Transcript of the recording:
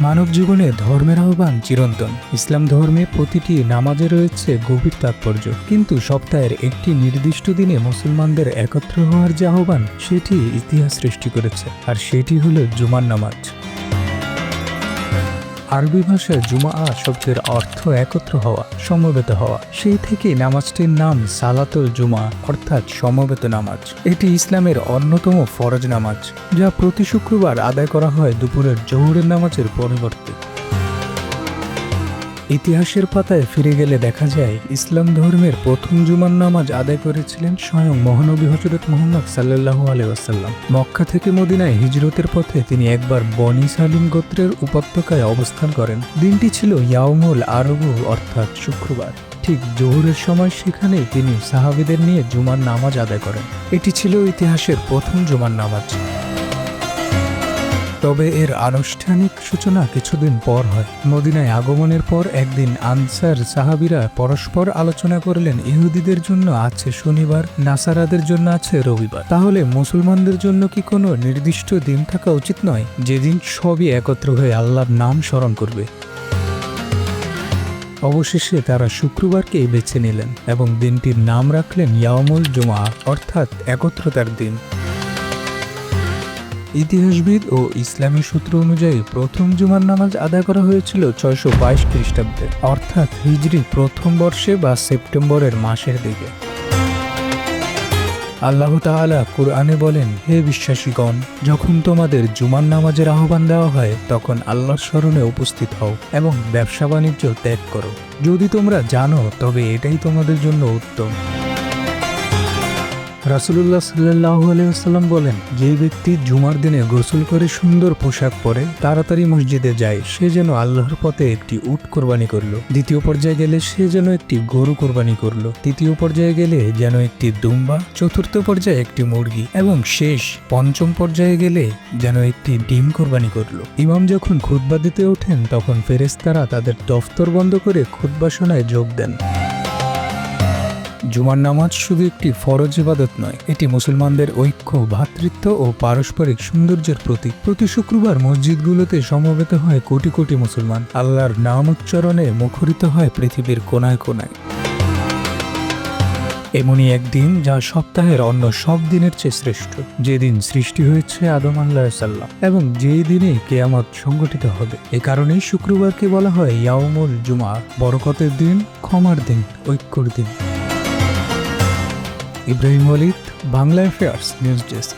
মানব জীবনে ধর্মের আহ্বান চিরন্তন। ইসলাম ধর্মে প্রতিটি নামাজে রয়েছে গভীর তাৎপর্য। কিন্তু সপ্তাহের একটি নির্দিষ্ট দিনে মুসলমানদের একত্র হওয়ার যে আহ্বান, সেটি ইতিহাস সৃষ্টি করেছে। আর সেটি হলো জুমার নামাজ। আরবি ভাষায় জুমা আ শব্দের অর্থ একত্র হওয়া, সমবেত হওয়া। সেই থেকে নামাজটির নাম সালাতুল জুমা অর্থাৎ সমবেত নামাজ। এটি ইসলামের অন্যতম ফরজ নামাজ, যা প্রতি শুক্রবার আদায় করা হয় দুপুরের জহুরের নামাজের পরিবর্তে। ইতিহাসের পাতায় ফিরে গেলে দেখা যায়, ইসলাম ধর্মের প্রথম জুমার নামাজ আদায় করেছিলেন স্বয়ং মহানবী হজরত মোহাম্মদ সাল্লাহু আলাইসাল্লাম মক্কা থেকে মদিনায় হিজরতের পথে তিনি একবার বনি সালিম গোত্রের উপত্যকায় অবস্থান করেন। দিনটি ছিল ইয়াউমুল আরবু, অর্থাৎ শুক্রবার। ঠিক জোহরের সময় সেখানেই তিনি সাহাবিদের নিয়ে জুমার নামাজ আদায় করেন। এটি ছিল ইতিহাসের প্রথম জুমার নামাজ। তবে এর আনুষ্ঠানিক সূচনা কিছুদিন পর হয়। মদিনায় আগমনের পর একদিন আনসার সাহাবিরা পরস্পর আলোচনা করলেন, ইহুদিদের জন্য আছে শনিবার, নাসারাদের জন্য আছে রবিবার। তাহলে মুসলমানদের জন্য কি কোনো নির্দিষ্ট দিন থাকা উচিত নয়? যেদিন সবই একত্র হয়ে আল্লাহর নাম স্মরণ করবে। অবশেষে তারা শুক্রবারকেই বেছে নিলেন এবং দিনটির নাম রাখলেন ইয়ামুল জুমা অর্থাৎ একত্রতার দিন। ইতিহাসবিদ ও ইসলামী সূত্র অনুযায়ী প্রথম জুমার নামাজ আদায় করা হয়েছিল ছয়শো বাইশ খ্রিস্টাব্দে, অর্থাৎ হিজরি প্রথম বর্ষে বা সেপ্টেম্বরের মাসের দিকে। আল্লাহ তাআলা কুরআনে বলেন, হে বিশ্বাসীগণ, যখন তোমাদের জুমার নামাজের আহ্বান দেওয়া হয়, তখন আল্লাহর স্মরণে উপস্থিত হও এবং ব্যবসা বাণিজ্য ত্যাগ করো। যদি তোমরা জানো, তবে এটাই তোমাদের জন্য উত্তম। রাসুলুল্লাহ সাল্লাহ আলাইসাল্লাম বলেন, যে ব্যক্তি জুমার দিনে গোসল করে সুন্দর পোশাক পরে তাড়াতাড়ি মসজিদে যায়, সে যেন আল্লাহর পথে একটি উট কোরবানি করল। দ্বিতীয় পর্যায়ে গেলে সে যেন একটি গরু কোরবানি করল। তৃতীয় পর্যায়ে গেলে যেন একটি দুম্বা। চতুর্থ পর্যায়ে একটি মুরগি। এবং শেষ, পঞ্চম পর্যায়ে গেলে যেন একটি ডিম কোরবানি করল। ইমাম যখন খুতবা দিতে ওঠেন, তখন ফেরেস্তারা তাদের দফতর বন্ধ করে খুতবা শোনায় যোগ দেন। জুমার নামাজ শুধু একটি ফরজ ইবাদত নয়, এটি মুসলমানদের ঐক্য ভ্রাতৃত্ব ও পারস্পরিক সৌন্দর্যের প্রতীক। প্রতি শুক্রবার মসজিদগুলোতে সমবেত হয় কোটি কোটি মুসলমান। আল্লাহর নাম উচ্চারণে মুখরিত হয় পৃথিবীর কোনায় কোনায়। এমনই একদিন যা সপ্তাহের অন্য সব দিনের চেয়ে শ্রেষ্ঠ। যেদিন সৃষ্টি হয়েছে আদম আল্লাহ সাল্লাম এবং যেই দিনে কেয়ামত সংগঠিত হবে। এ কারণেই শুক্রবারকে বলা হয় ইয়াউমুল জুমা, বরকতের দিন, ক্ষমার দিন, ঐক্যর দিন। Ibrahim Walid Bangla affairs news desk